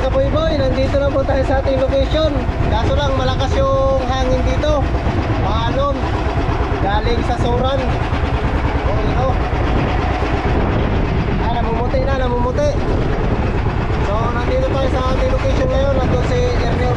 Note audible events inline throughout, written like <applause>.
kaboy-boy, nandito na po tayo sa ating location. Kaso lang, malakas yung hangin dito. Maalon. Galing sa Soran. Oh, oh. Ah, namumuti na, namumuti. So, nandito tayo sa ating location ngayon. Nandun si Ernie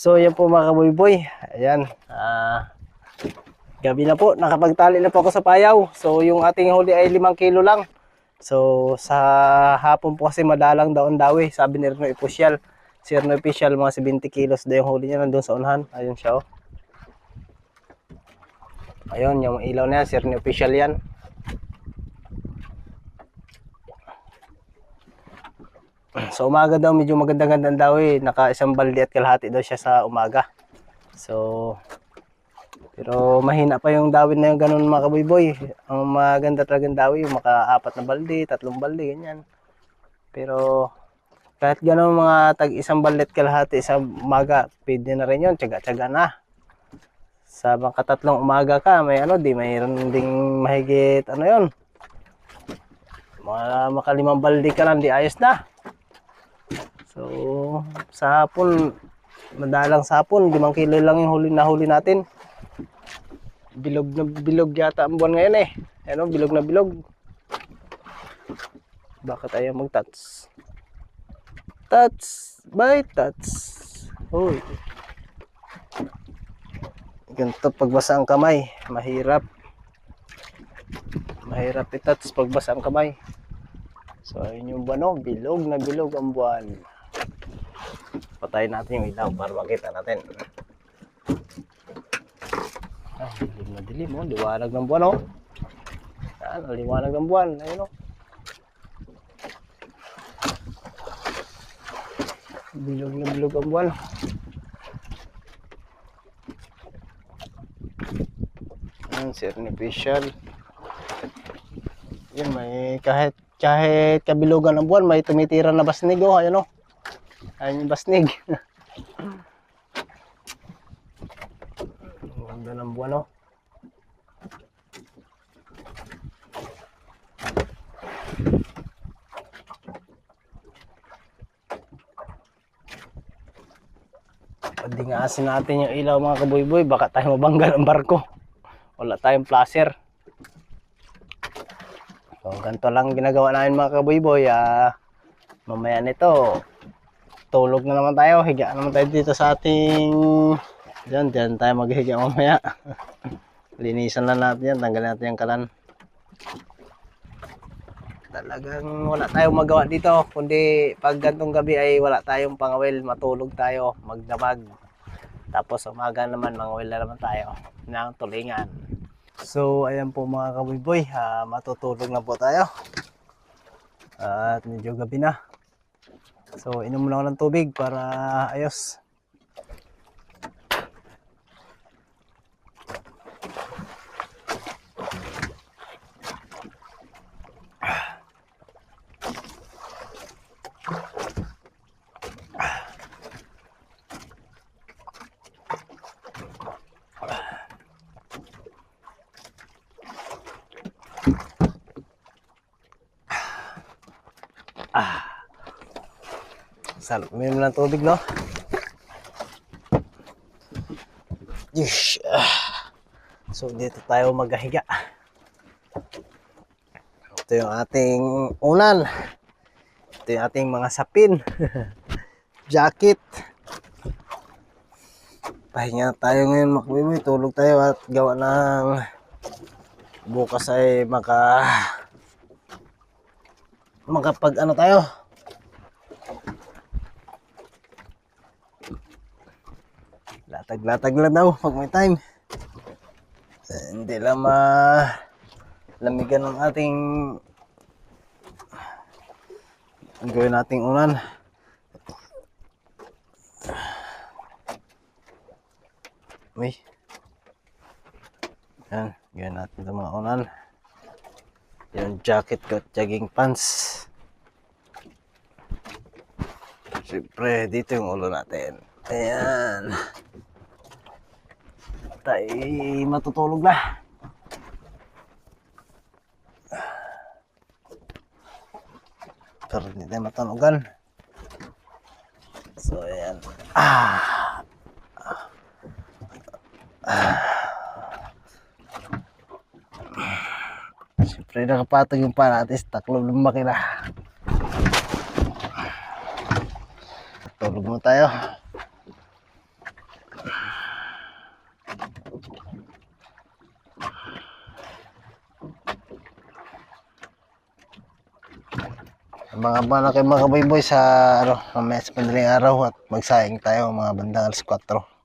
So yan po mga kaboy-boy. Ayan. Ah, gabi na po. Nakapagtali na po ako sa payaw. So yung ating huli ay 5 kilo lang. So sa hapon po kasi madalang daon dawi. Sabi ni Reno Official. Si Reno Official mga 70 kilos daw yung huli niya nandun sa unahan. Ayun siya oh. Ayun, yung ilaw na yan, Sirni official yan. <clears throat> Sa umaga daw, medyo maganda-ganda daw eh. Naka isang balde at kalahati daw siya sa umaga. So, pero mahina pa yung dawin na yung ganun mga kaboy-boy. Ang maganda talagang dawi, yung maka-apat na balde, tatlong balde, ganyan. Pero kahit ganun mga tag isang balde at kalahati sa umaga, pwede na rin yun, tsaga-tsaga na. Sa mga tatlong umaga ka, may ano, di mayroon ding mahigit, ano yon mga makalimang balde ka lang, di ayos na. So, sa hapon, madalang sa hapon, 5 kilo lang yung huli na huli natin. Bilog na bilog yata ang buwan ngayon eh. Ano, bilog na bilog. Bakit ayaw mag-touch? Touch! Bye, touch! Uy. Ganito pagbasa ang kamay. Mahirap. Mahirap i-touch pagbasa ang kamay. So, ayun yung buwan, oh. bilog na bilog ang buwan. Patayin natin yung ilaw para makita natin. Ah, dilim na dilim, oh. Liwanag ng buwan, oh. Ang liwanag ng buwan. Ayun, oh. Bilog na bilog ang buwan. Yan, certification. Yan, may kahit kahit kabilugan ng buwan, may tumitira na basnig, oh. Ayun, oh. Ayun yung basnig. Ganda ng buwan, oh. Padingasin natin yung ilaw mga kaboy-boy. Baka tayo mabanggal ang barko. Wala tayong placer. So, ganito lang ginagawa namin mga kaboy-boy. Ah, mamaya nito, tulog na naman tayo. Higa naman tayo dito sa ating... Diyan, diyan tayo maghiga mamaya. <laughs> Linisan lang natin yan. Tanggalin natin yung kalan. Talagang wala tayong magawa dito. Kundi pag gantong gabi ay wala tayong pangawil. Matulog tayo, magdamag. Tapos umaga naman, mangawil na naman tayo ng tulingan. So, ayan po mga kaboy-boy. ah, matutulog na po tayo. At medyo gabi na. So, inom muna ako ng tubig para ayos. Sarap uminom ng tubig, no? Ah. So, dito tayo maghahiga. Ito yung ating unan. Ito yung ating mga sapin. <laughs> Jacket. Pahinga tayo ngayon, makbibi. Tulog tayo at gawa ng bukas ay maka makapag ano tayo Latag-latag lang daw pag may time. Hindi lang ma lamigan ng ating ang gawin nating unan. Uy. Yan, gawin natin itong mga unan. Yung jacket ko at jogging pants. Siyempre, dito yung ulo natin. Ayan. Tayo matutulog na. Pero hindi tayo matunugan. So, ayan. Ah! Ah. Siyempre, nakapatog yung panatis. Taklob lumaki na. Tulog mo tayo. Mga malaki mga kaboy-boy sa ano, mamaya sa padaling araw at magsaing tayo mga bandang alas 4.